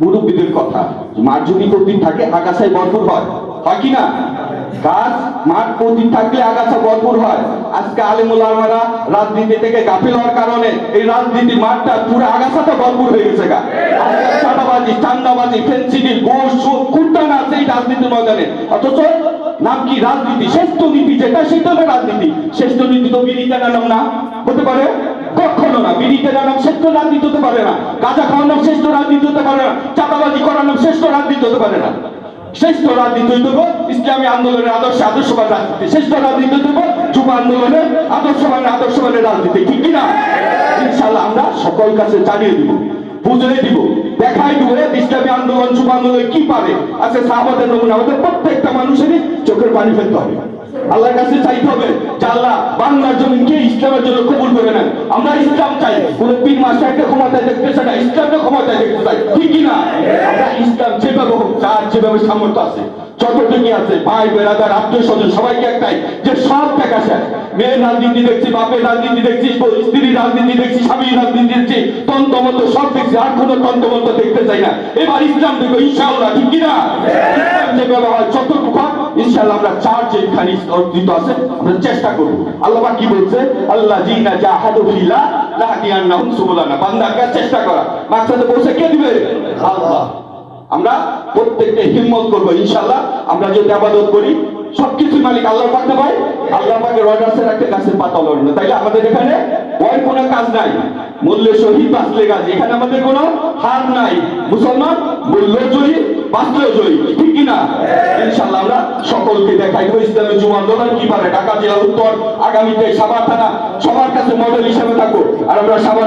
মুরব্বীদের কথা। মাঠ যদি প্রতিদিন থাকে, আগাছায় ভরপুর হয়। হয় কি না? গাছ, মাঠ প্রতিদিন থাকলে আগাছা ভরপুর হয়। আজকে আলিমুল আমারা রাজনীতি থেকে গাফিল হওয়ার কারণে এই রাজনীতি মাঠটা পুরো আগাছাটা ভরপুর হয়ে গেছে গা। আজকে চাঁদাবাজি, চান্দাবাজি ফেন্সিডি ঘুষ সুদ কুট্টান আছে এই রাজনীতির ময়দানে। অথচ নাম কি রাজনীতি? শ্রেষ্ঠ নীতি যেটা, সেটা রাজনীতি। শ্রেষ্ঠ নীতি তো বিরিতে নাম না। হতে পারে? কখনো না। রাজনীতি হতে পারে না। গাঁজা রাজনীতি হতে পারে না। চাঁদাবাজি রাজনীতি হতে পারে না। রাজনীতি ইসলামী আন্দোলনের আদর্শ রাজনীতি। রাজনীতি যুব আন্দোলনের রাজনীতি। ঠিক কিনা? ইনশাল্লাহ আমরা সকল কাছে জানিয়ে দিব, বুঝিয়ে দিব, দেখাই দিব ইসলামী আন্দোলন, যুব আন্দোলন কি পারে। আচ্ছা সাহাবাদের নমুনা আমাদের প্রত্যেকটা মানুষেরই চোখের পানি ফেলতে হবে। আল্লাহর কাছে চাইতে হবে যে আল্লাহ বাংলার জমিনকে ইসলামের জন্য কবুল করে নেন। আমরা ইসলাম চাই। কোন পীর মাস্টারকে ক্ষমতায় দেখতে চাই না ইসলামকে ক্ষমতায় দেখতে চাই। ঠিক কি না আমরা ইসলাম যেভাবে হোক যার যেভাবে সামর্থ্য আছে যতটুকু আছে ভাই বেড়াদার আত্মীয় স্বজন সবাইকে একটাই যে সব দেখা শেষ। মেয়ের রাজনীতি দেখছি বাপের রাজনীতি দেখছি স্ত্রীর রাজনীতি দেখছি স্বামীর রাজনীতি দেখছি তন্ত্রমন্ত সব দেখছি আর কোনো তন্ত্রমন্ত দেখতে চাই না। এবার ইসলাম দেখব ইনশাআল্লাহ ঠিক কি না ইসলাম যেভাবে হয় হয়, ইনশাআল্লাহ আমরা অর্জিত আছে, আমরা চেষ্টা করব। আল্লাহ কি বলছে? আল্লাহ জিনা জাহাদু লাহদিয়ান্নাহুম সুবুলানা। বান্দাকে চেষ্টা করা। কে দিবে? আল্লাহ। আমরা প্রত্যেককে হিম্মত করব, ইনশাআল্লাহ। আমরা যদি আবাদত করি সবকিছু মালিক আল্লাহ পাক আল্লাহ পাকে রডার্সের একটা পাতা তাইলে আমাদের এখানে ওই কোনো কাজ নাই। মূল্যে বাঁচলে গাছ এখানে আমাদের কোনো হার নাই। মুসলমান মূল্য জয়ী বাঁচলেও জয়ী। ঠিক কিনা? ইনশাআল্লাহ আমরা সকলকে দেখাই। ইসলামী যুব আন্দোলন কি পারে ঢাকা জেলা উত্তর, আগামীতে সাবার থানা, সবার কাছে মডেল হিসেবে থাকো আর আমরা সাবার